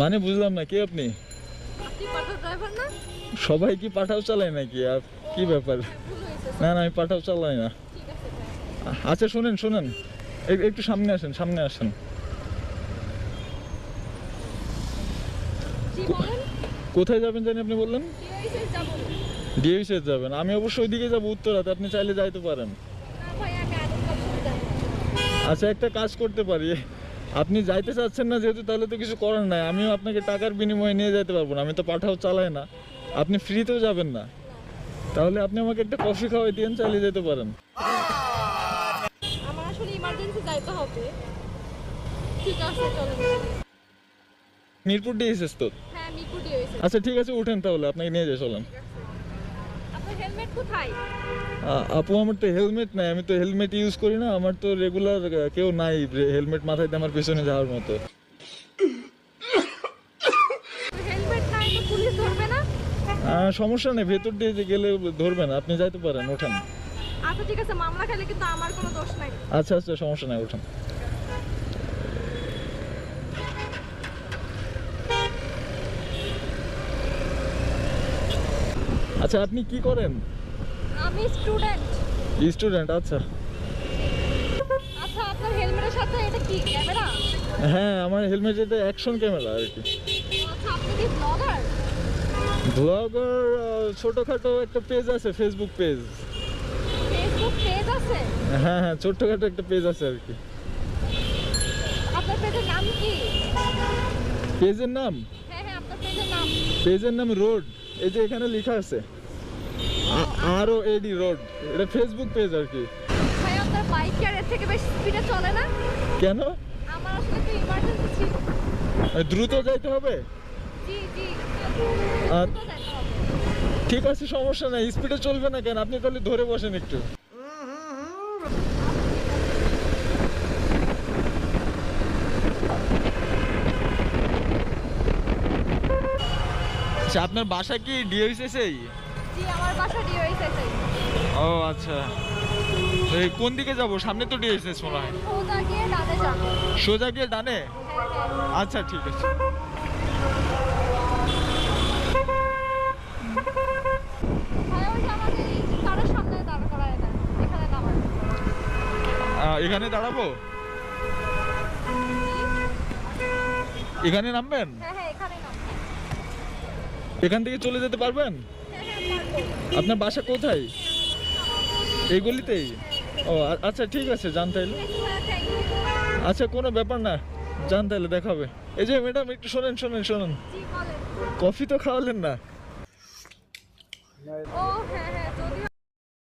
মানে বুঝলাম না কে আপনি? সবাই কি পাঠাও চালায় নাকি? আর কি ব্যাপার? না না আমি পাঠাও চালাই না। আচ্ছা শুনেন শুনেন। একটু সামনে আসেন সামনে আসেন। কোথায় যাবেন জানি আপনি বললেন? ডিএভিসে যাবেন। আমি অবশ্য ওইদিকে যাব উত্তরাতে। আপনি চাইলে যাইতে পারেন। আচ্ছা একটা কাজ করতে পারি। আপনি যাইতে চাচ্ছেন না যেহেতু তাহলে তো কিছু করার নাই। আমিও আপনাকে টাকার বিনিময়ে নিয়ে যেতে পারব না। আমি তো পাঠাও চালাই না। আপনি ফ্রিতেও যাবেন না। তাহলে আপনি আমাকে একটা কফি খাওয়াই দিন চালিয়ে যেতে পারেন। আমার আসলে ইমার্জেন্সি যাইতে হবে। ঠিক আছে চলেন। মিরপুর ডিএসএস তো? হ্যাঁ আচ্ছা ঠিক আছে উঠেন তাহলে। আপনাকে নিয়ে যাই চলেন। হেলমেট কোথায়? আপু আমার তো হেলমেট নাই আমি তো হেলমেট ইউজ করি না আমার তো রেগুলার কেউ নাই হেলমেট মাথায় আমার পেছনে যাওয়ার মতো। সমস্যা নেই ভেতর দিয়ে গেলে ধরবেন আপনি যাইতে পারেন ওঠেন। আচ্ছা ঠিক আছে মামলা খেলে কিন্তু আমার কোনো দোষ নাই। আচ্ছা আচ্ছা সমস্যা নাই ওঠেন। আচ্ছা আপনি কি করেন? আমি স্টুডেন্ট স্টুডেন্ট আচ্ছা। আচ্ছা আপনার হেলমেটের সাথে এটা কি ক্যামেরা হ্যাঁ আমার হেলমেট এটা অ্যাকশন ক্যামেরা আর কি। আচ্ছা আপনি কি ব্লগার ব্লগার ছোটোখাটো একটা পেজ আছে ফেসবুক পেজ ফেসবুক পেজ আছে? হ্যাঁ হ্যাঁ ছোট্টখাটো একটা পেজ আছে আর কি। আপনার পেজের নাম কি? পেজের নাম? হ্যাঁ হ্যাঁ আপনার পেজের নাম। পেজের নাম রোড এই যে এখানে লেখা আছে R O A D road এটা ফেসবুক পেজ আর কি। ভাই আপনার বাইক আর এর থেকে বেশি স্পিডে চলে না? কেন? আমার আসলে একটু ইমার্জেন্সি ছিল। দ্রুত যাইতে হবে? জি জি। ঠিক আছে সমস্যা নাই। স্পিডে চলবে না কেন? আপনি খালি ধরে বসেন একটু। আচ্ছা আপনার বাসা কি ডিএসএসএই জি আমার বাসা ডিওএসএসআই ও আচ্ছা। এই কোন দিকে যাব? সামনে তো ডিএসএস মনে হয়। সোজা গিয়ে ডানে যাব। সোজা গিয়ে ডানে? হ্যাঁ হ্যাঁ। আচ্ছা ঠিক আছে। এখানে দাঁড়াবো? এখানে নামবেন? হ্যাঁ হ্যাঁ এখান থেকে চলে যেতে পারবেন? পারব আপনার বাসা কোথায়? এই গলিতেই? ও আচ্ছা ঠিক আছে, যান তাইলে। আচ্ছা কোনো ব্যাপার না, যান তাইলে, দেখা হবে। এই যে, ম্যাডাম, একটু শোনেন শোনেন শোনেন। কফি তো খাওয়ালেন না? হ্যাঁ হ্যাঁ